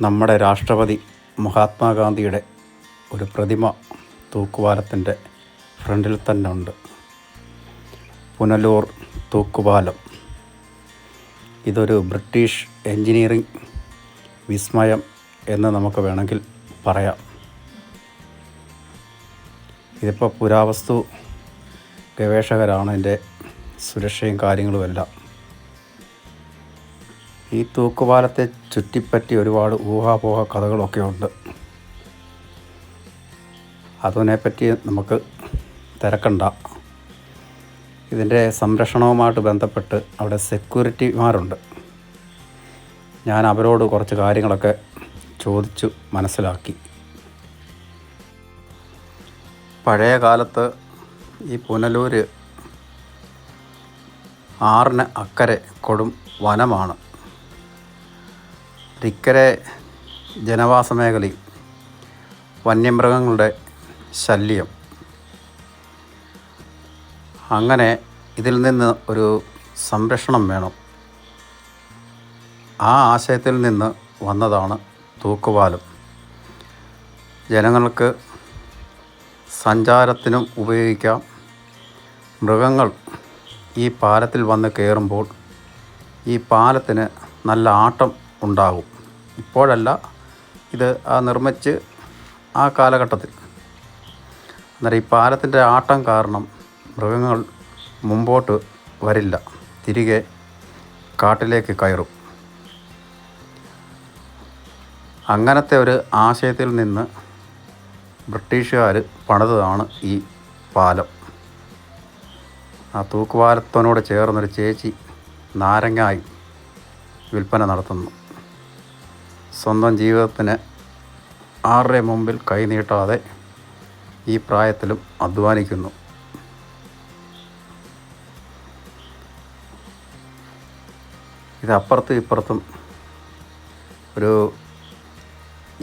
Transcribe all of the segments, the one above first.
നമ്മുടെ രാഷ്ട്രപതി മഹാത്മാഗാന്ധിയുടെ ഒരു പ്രതിമ തൂക്കുപാലത്തിന്റെ ഫ്രണ്ടിൽ തന്നെ ഉണ്ട്. പുനലൂർ തൂക്കുപാലം. ഇതൊരു ബ്രിട്ടീഷ് എൻജിനീയറിംഗ് വിസ്മയം എന്ന് നമുക്ക് വേണമെങ്കിൽ പറയാം. ഇതിപ്പോൾ പുരാവസ്തു ഗവേഷകരാണ് ഇതിന്റെ സുരക്ഷയും കാര്യങ്ങളുമെല്ലാം. ഈ തൂക്കുപാലത്തെ ചുറ്റിപ്പറ്റി ഒരുപാട് ഊഹാപോഹ കഥകളൊക്കെ ഉണ്ട്. അതിനെപ്പറ്റി നമുക്ക് തിരക്കണ്ട. ഇതിന്റെ സംരക്ഷണവുമായിട്ട് ബന്ധപ്പെട്ട് അവിടെ സെക്യൂരിറ്റിമാരുണ്ട്. ഞാൻ അവരോട് കുറച്ച് കാര്യങ്ങളൊക്കെ ചോദിച്ചു മനസ്സിലാക്കി. പഴയ കാലത്ത് ഈ പുനലൂർ ആറിന് അക്കരെ കൊടും വനമാണ്. ഇക്കരെ ജനവാസ മേഖലയിൽ വന്യമൃഗങ്ങളുടെ ശല്യം. അങ്ങനെ ഇതിൽ നിന്ന് ഒരു സംരക്ഷണം വേണം. ആ ആശയത്തിൽ നിന്ന് വന്നതാണ് തൂക്കുപാലം. ജനങ്ങൾക്ക് സഞ്ചാരത്തിനും ഉപയോഗിക്കാം. മൃഗങ്ങൾ ഈ പാലത്തിൽ വന്ന് കയറുമ്പോൾ ഈ പാലത്തിന് നല്ല ആട്ടം ഉണ്ടാകും. ഇപ്പോഴല്ല ഇത് ആ നിർമ്മിച്ച് ആ കാലഘട്ടത്തിൽ. അന്നേരം ഈ പാലത്തിന്റെ ആട്ടം കാരണം മൃഗങ്ങൾ മുമ്പോട്ട് വരില്ല. തിരികെ കാട്ടിലേക്ക് കയറും. അങ്ങനത്തെ ഒരു ആശയത്തിൽ നിന്ന് ബ്രിട്ടീഷുകാർ പണിതതാണ് ഈ പാലം. ആ തൂക്കുപാലത്തിനോട് ചേർന്നൊരു ചേച്ചി നാരങ്ങായി വിൽപ്പന നടത്തുന്നു. സ്വന്തം ജീവിതത്തിന് ആരുടെ മുമ്പിൽ കൈനീട്ടാതെ ഈ പ്രായത്തിലും അധ്വാനിക്കുന്നു. ഇത് അപ്പുറത്തും ഇപ്പുറത്തും ഒരു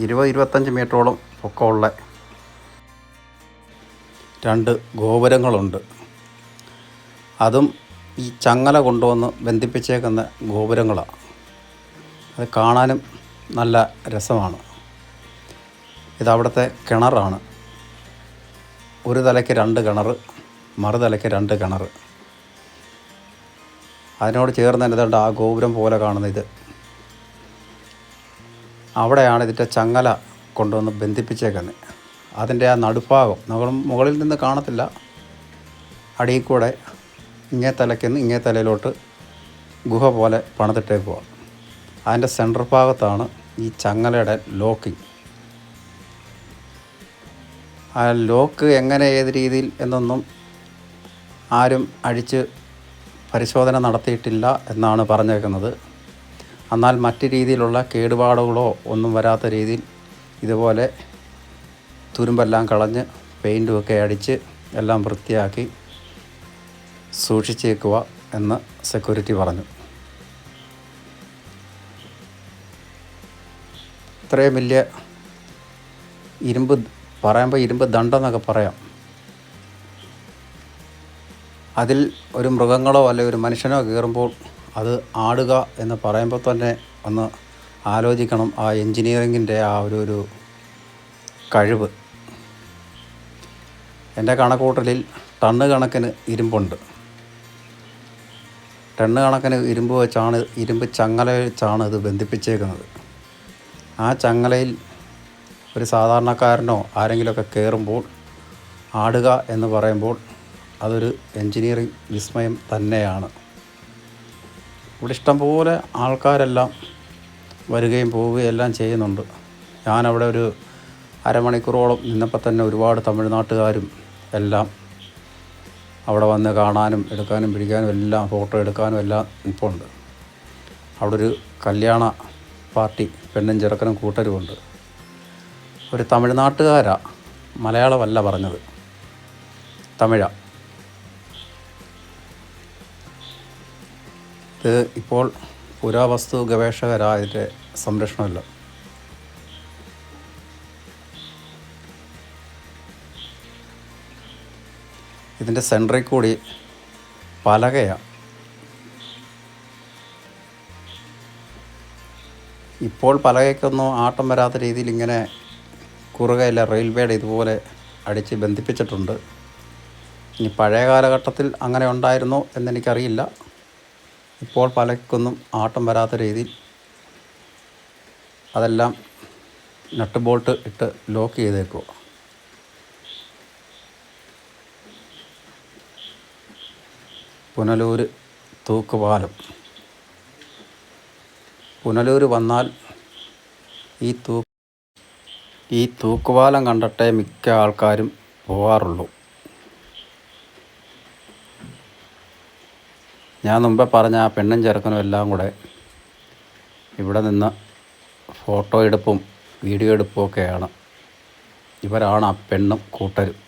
ഇരുപത് ഇരുപത്തഞ്ച് മീറ്ററോളം പൊക്കമുള്ള രണ്ട് ഗോപുരങ്ങളുണ്ട്. അതും ഈ ചങ്ങല കൊണ്ടുവന്ന് ബന്ധിപ്പിച്ചേക്കുന്ന ഗോപുരങ്ങളാണ് അത് കാണാനും നല്ല രസമാണ്. ഇതവിടുത്തെ കിണറാണ്. ഒരു തലയ്ക്ക് രണ്ട് കിണർ മറുതലയ്ക്ക് രണ്ട് കിണർ. അതിനോട് ചേർന്ന് തന്നെ ഇതുണ്ട് ആ ഗോപുരം പോലെ കാണുന്ന ഇത്. അവിടെയാണ് ഇതിന്റെ ചങ്ങല കൊണ്ടുവന്ന് ബന്ധിപ്പിച്ചേക്കുന്നത്. അതിന്റെ ആ നടുഭാഗം നമ്മൾ മുകളിൽ നിന്ന് കാണത്തില്ല. അടിയിൽ കൂടെ ഇങ്ങേ തലയ്ക്കുന്ന് ഇങ്ങേ തലയിലോട്ട് ഗുഹ പോലെ പണിതിട്ടേക്കുക അതിന്റെ സെന്റർ ഭാഗത്താണ് ഈ ചങ്ങലയുടെ ലോക്കിങ് ആ ലോക്ക് എങ്ങനെ ഏത് രീതിയിൽ എന്നൊന്നും ആരും അഴിച്ച് പരിശോധന നടത്തിയിട്ടില്ല എന്നാണ് പറഞ്ഞേക്കുന്നത്. എന്നാൽ മറ്റ് രീതിയിലുള്ള കേടുപാടുകളോ ഒന്നും വരാത്ത രീതിയിൽ ഇതുപോലെ തുരുമ്പെല്ലാം കളഞ്ഞ് പെയിന്റുമൊക്കെ അടിച്ച് എല്ലാം വൃത്തിയാക്കി സൂക്ഷിച്ചേക്കുക എന്ന് സെക്യൂരിറ്റി പറഞ്ഞു. ഇത്രയും വലിയ ഇരുമ്പ് പറയുമ്പോൾ ഇരുമ്പ് ദണ്ടെന്നൊക്കെ പറയാം. അതിൽ ഒരു മൃഗങ്ങളോ അല്ലെങ്കിൽ ഒരു മനുഷ്യനോ കയറുമ്പോൾ അത് ആടുക എന്ന് പറയുമ്പോൾ തന്നെ ഒന്ന് ആലോചിക്കണം ആ എൻജിനീയറിങ്ങിന്റെ ആ ഒരു ഒരു കഴിവ്. എന്റെ കണക്കൂട്ടലിൽ ടണ്ണ് കണക്കിന് ഇരുമ്പുണ്ട്. ടണ്ണ് കണക്കിന് ഇരുമ്പ് വെച്ചാണ് ഇരുമ്പ് ചങ്ങല വെച്ചാണ് ഇത് ബന്ധിപ്പിച്ചേക്കുന്നത്. ആ ചങ്ങലയിൽ ഒരു സാധാരണക്കാരനോ ആരെങ്കിലുമൊക്കെ കയറുമ്പോൾ ആടുക എന്ന് പറയുമ്പോൾ അതൊരു എൻജിനീയറിംഗ് വിസ്മയം തന്നെയാണ്. ഇവിടെ ഇഷ്ടംപോലെ ആൾക്കാരെല്ലാം വരികയും പോവുകയും എല്ലാം ചെയ്യുന്നുണ്ട്. ഞാനവിടെ ഒരു അരമണിക്കൂറോളം നിന്നപ്പോൾ തന്നെ ഒരുപാട് തമിഴ്നാട്ടുകാരും എല്ലാം അവിടെ വന്ന് കാണാനും എടുക്കാനും പിടിക്കാനും എല്ലാം ഫോട്ടോ എടുക്കാനും എല്ലാം ഇപ്പോൾ ഉണ്ട് അവിടെ ഒരു കല്യാണ പാർട്ടി പെണ്ണും ചെറുക്കനും കൂട്ടരുമുണ്ട്. ഒരു തമിഴ്നാട്ടുകാരാ മലയാളമല്ല പറഞ്ഞത്. തമിഴ. ഇത് ഇപ്പോൾ പുരാവസ്തു ഗവേഷകരായതിന്റെ സംരക്ഷണമല്ല. ഇതിന്റെ സെന്ററിൽ കൂടി പലകയാണ് ഇപ്പോൾ പലകയ്ക്കൊന്നും ആട്ടം വരാത്ത രീതിയിൽ ഇങ്ങനെ കുറുകയില്ല റെയിൽവേയുടെ ഇതുപോലെ അടിച്ച് ബന്ധിപ്പിച്ചിട്ടുണ്ട്. ഇനി പഴയ കാലഘട്ടത്തിൽ അങ്ങനെ ഉണ്ടായിരുന്നോ എന്നെനിക്കറിയില്ല. ഇപ്പോൾ പലക്കൊന്നും ആട്ടം വരാത്ത രീതിയിൽ അതെല്ലാം നട്ട് ബോൾട്ട് ഇട്ട് ലോക്ക് ചെയ്തേക്കുക പുനലൂർ തൂക്കുപാലം. പുനലൂർ വന്നാൽ ഈ തൂ ഈ തൂക്കുപാലം കണ്ടിട്ടേ മിക്ക ആൾക്കാരും പോകാറുള്ളൂ ഞാൻ മുമ്പേ പറഞ്ഞ ആ പെണ്ണും ചെറുക്കനും എല്ലാം കൂടെ ഇവിടെ നിന്ന് ഫോട്ടോ എടുപ്പും വീഡിയോ എടുപ്പും ഒക്കെയാണ്. ഇവരാണ് ആ പെണ്ണും കൂട്ടരും.